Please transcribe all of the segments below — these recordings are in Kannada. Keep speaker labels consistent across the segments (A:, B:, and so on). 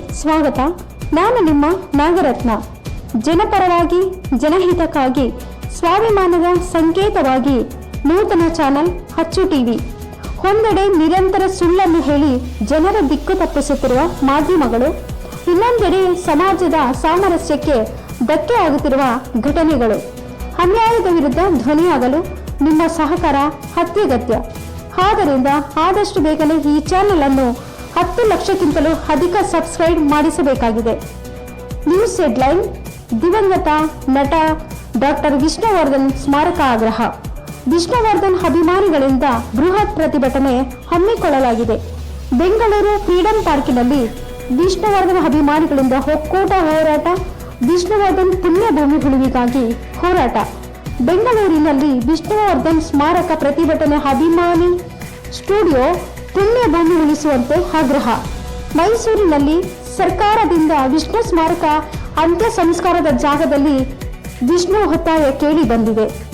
A: ಸ್ವಾಗತ. ನಾನು ನಿಮ್ಮ ನಾಗರತ್ನ. ಜನಪರವಾಗಿ, ಜನಹಿತಕ್ಕಾಗಿ, ಸ್ವಾಭಿಮಾನದ ಸಂಕೇತವಾಗಿ ನೂತನ ಚಾನೆಲ್ ಹಚ್ಚು ಟಿವಿ. ಒಂದೆಡೆ ನಿರಂತರ ಸುಳ್ಳನ್ನು ಹೇಳಿ ಜನರ ದಿಕ್ಕು ತಪ್ಪಿಸುತ್ತಿರುವ ಮಾಧ್ಯಮಗಳು ಇನ್ನೊಂದೆಡೆ ಸಮಾಜದ ಸಾಮರಸ್ಯಕ್ಕೆ ಧಕ್ಕೆ ಆಗುತ್ತಿರುವ ಘಟನೆಗಳು. ಅನ್ಯಾಯದ ವಿರುದ್ಧ ಧ್ವನಿಯಾಗಲು ನಿಮ್ಮ ಸಹಕಾರ ಅತ್ಯಗತ್ಯ. ಆದ್ದರಿಂದ ಆದಷ್ಟು ಬೇಗನೆ ಈ ಚಾನೆಲ್ ಅನ್ನು ಹತ್ತು ಲಕ್ಷಕ್ಕಿಂತಲೂ ಅಧಿಕ ಸಬ್ಸ್ಕ್ರೈಬ್ ಮಾಡಿಸಬೇಕಾಗಿದೆ. ನ್ಯೂಸ್ ಹೆಡ್ಲೈನ್, ದಿವಂಗತ ನಟ ಡಾಕ್ಟರ್ ವಿಷ್ಣುವರ್ಧನ್ ಸ್ಮಾರಕ ಆಗ್ರಹ. ವಿಷ್ಣುವರ್ಧನ್ ಅಭಿಮಾನಿಗಳಿಂದ ಬೃಹತ್ ಪ್ರತಿಭಟನೆ ಹಮ್ಮಿಕೊಳ್ಳಲಾಗಿದೆ. ಬೆಂಗಳೂರು ಫ್ರೀಡಂ ಪಾರ್ಕಿನಲ್ಲಿ ವಿಷ್ಣುವರ್ಧನ್ ಅಭಿಮಾನಿಗಳಿಂದ ಒಕ್ಕೂಟ ಹೋರಾಟ, ವಿಷ್ಣುವರ್ಧನ್ ಪುಣ್ಯಭೂಮಿ ಉಳಿವಿಗಾಗಿ ಹೋರಾಟ. ಬೆಂಗಳೂರಿನಲ್ಲಿ ವಿಷ್ಣುವರ್ಧನ್ ಸ್ಮಾರಕ ಪ್ರತಿಭಟನೆ ಅಭಿಮಾನಿ ಸ್ಟುಡಿಯೋ ಪುಣ್ಯಭೂಮಿ ಉಳಿಸುವಂತೆ ಆಗ್ರಹ. ಮೈಸೂರಿನಲ್ಲಿ ಸರ್ಕಾರದಿಂದ ವಿಷ್ಣು ಸ್ಮಾರಕ ಅಂತ್ಯ ಸಂಸ್ಕಾರದ ಜಾಗದಲ್ಲಿ ವಿಷ್ಣು ಒತ್ತಾಯ ಕೇಳಿ ಬಂದಿದೆ.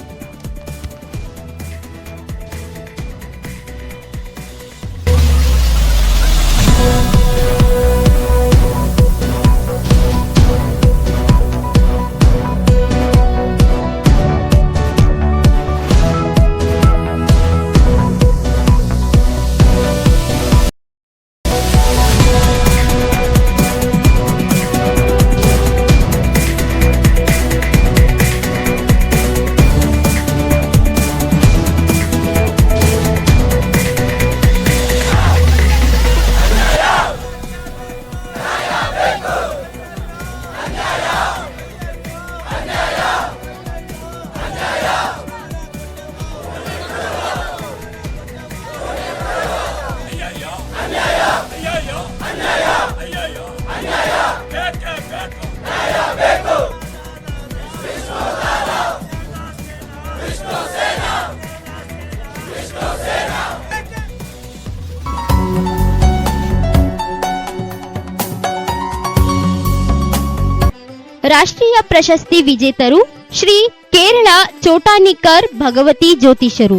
B: ರಾಷ್ಟ್ರೀಯ ಪ್ರಶಸ್ತಿ ವಿಜೇತರು ಶ್ರೀ ಕೇರಳ ಚೋಟಾನಿಕರ್ ಭಗವತಿ ಜ್ಯೋತಿಷರು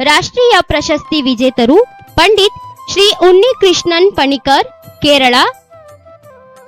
B: ರಾಷ್ಟ್ರೀಯ ಪ್ರಶಸ್ತಿ ವಿಜೇತರು ಪಂಡಿತ್ ಶ್ರೀ ಉನ್ನಿಕೃಷ್ಣನ್ ಪಣಿಕರ್, ಕೇರಳ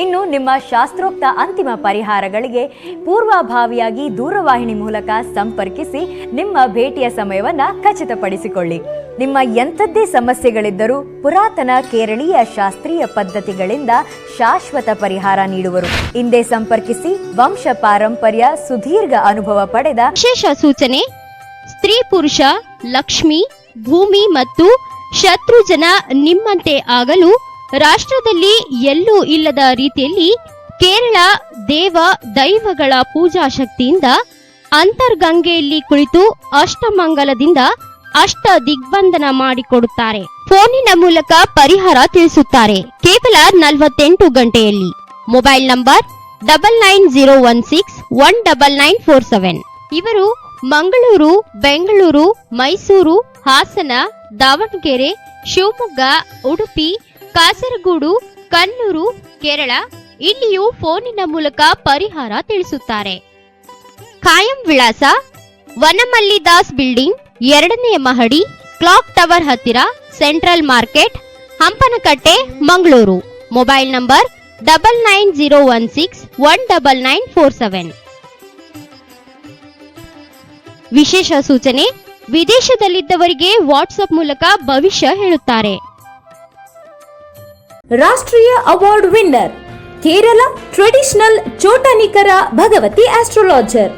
C: ಇನ್ನು ನಿಮ್ಮ ಶಾಸ್ತ್ರೋಕ್ತ ಅಂತಿಮ ಪರಿಹಾರಗಳಿಗೆ ಪೂರ್ವಭಾವಿಯಾಗಿ ದೂರವಾಹಿನಿ ಮೂಲಕ ಸಂಪರ್ಕಿಸಿ ನಿಮ್ಮ ಭೇಟಿಯ ಸಮಯವನ್ನ ಖಚಿತಪಡಿಸಿಕೊಳ್ಳಿ. ನಿಮ್ಮ ಎಂಥದ್ದೇ ಸಮಸ್ಯೆಗಳಿದ್ದರೂ ಪುರಾತನ ಕೇರಳೀಯ ಶಾಸ್ತ್ರೀಯ ಪದ್ಧತಿಗಳಿಂದ ಶಾಶ್ವತ ಪರಿಹಾರ ನೀಡುವರು. ಹಿಂದೆ ಸಂಪರ್ಕಿಸಿ ವಂಶ ಪಾರಂಪರ್ಯ ಸುದೀರ್ಘ ಅನುಭವ ಪಡೆದ
B: ವಿಶೇಷ ಸೂಚನೆ, ಸ್ತ್ರೀ ಪುರುಷ, ಲಕ್ಷ್ಮಿ, ಭೂಮಿ ಮತ್ತು ಶತ್ರುಜನ ನಿಮ್ಮಂತೆ ಆಗಲು ರಾಷ್ಟ್ರದಲ್ಲಿ ಎಲ್ಲೂ ಇಲ್ಲದ ರೀತಿಯಲ್ಲಿ ಕೇರಳ ದೇವ ದೈವಗಳ ಪೂಜಾ ಶಕ್ತಿಯಿಂದ ಅಂತರ್ಗಂಗೆಯಲ್ಲಿ ಕುಳಿತು ಅಷ್ಟಮಂಗಲದಿಂದ ಅಷ್ಟ ದಿಗ್ಬಂಧನ ಮಾಡಿಕೊಡುತ್ತಾರೆ. ಫೋನಿನ ಮೂಲಕ ಪರಿಹಾರ ತಿಳಿಸುತ್ತಾರೆ. ಕೇವಲ ನಲವತ್ತೆಂಟು ಗಂಟೆಯಲ್ಲಿ. Mobile number double nine zero one six one double nine four seven. ಇವರು ಮಂಗಳೂರು, ಬೆಂಗಳೂರು, ಮೈಸೂರು, ಹಾಸನ, ದಾವಣಗೆರೆ, ಶಿವಮೊಗ್ಗ, ಉಡುಪಿ ಕಾಸರಗೋಡು, ಕಣ್ಣೂರು, ಕೇರಳ ಇಲ್ಲಿಯೂ ಫೋನಿನ ಮೂಲಕ ಪರಿಹಾರ ತಿಳಿಸುತ್ತಾರೆ. ಕಾಯಂ ವಿಳಾಸ ವನಮಲ್ಲಿ ದಾಸ್ ಬಿಲ್ಡಿಂಗ್ ಎರಡನೇ ಮಹಡಿ, ಕ್ಲಾಕ್ ಟವರ್ ಹತ್ತಿರ central market, Hampanakatte, Mangaluru. Mobile number double nine zero one six one double nine four seven ವಿಶೇಷ ಸೂಚನೆ, ವಿದೇಶದಲ್ಲಿದ್ದವರಿಗೆ ವಾಟ್ಸ್ಆಪ್ ಮೂಲಕ ಭವಿಷ್ಯ ಹೇಳುತ್ತಾರೆ.
D: ರಾಷ್ಟ್ರೀಯ award winner Kerala traditional Chottanikkara Bhagavathi astrologer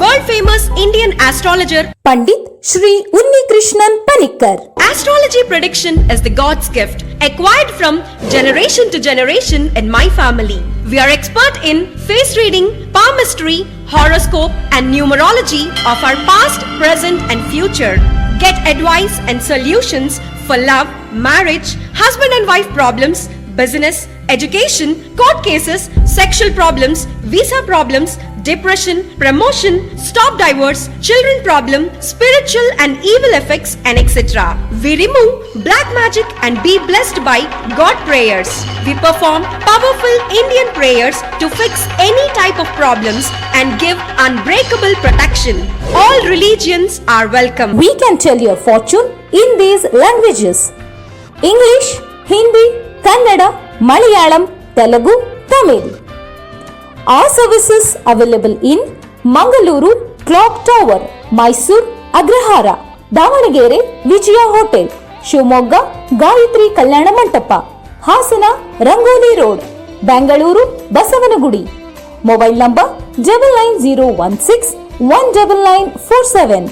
E: World famous Indian astrologer.
D: Pandit Shri Unnikrishnan Panicker
E: Astrology prediction is the God's gift, acquired from generation to generation in my family. We are expert in face reading, palmistry, horoscope, and numerology of our past, present, and future. Get advice and solutions for love, marriage, husband and wife problems, business, education, court cases, sexual problems, visa problems, depression, promotion, stop divorce, children problem, spiritual and evil effects, and etc. We remove black magic and be blessed by God prayers. We perform powerful Indian prayers to fix any type of problems and give unbreakable protection. All religions are welcome.
D: We can tell your fortune in these languages English, Hindi, Kannada, Malayalam, Telugu, Tamil. ಆ services available in Mangaluru clock tower Mysuru Agrahara Davanagere Vijaya hotel Shivamogga Gayatri Kalyana Mantapa Hassan Rangoli road Bengaluru Basavanagudi mobile number double nine zero one six one double nine four seven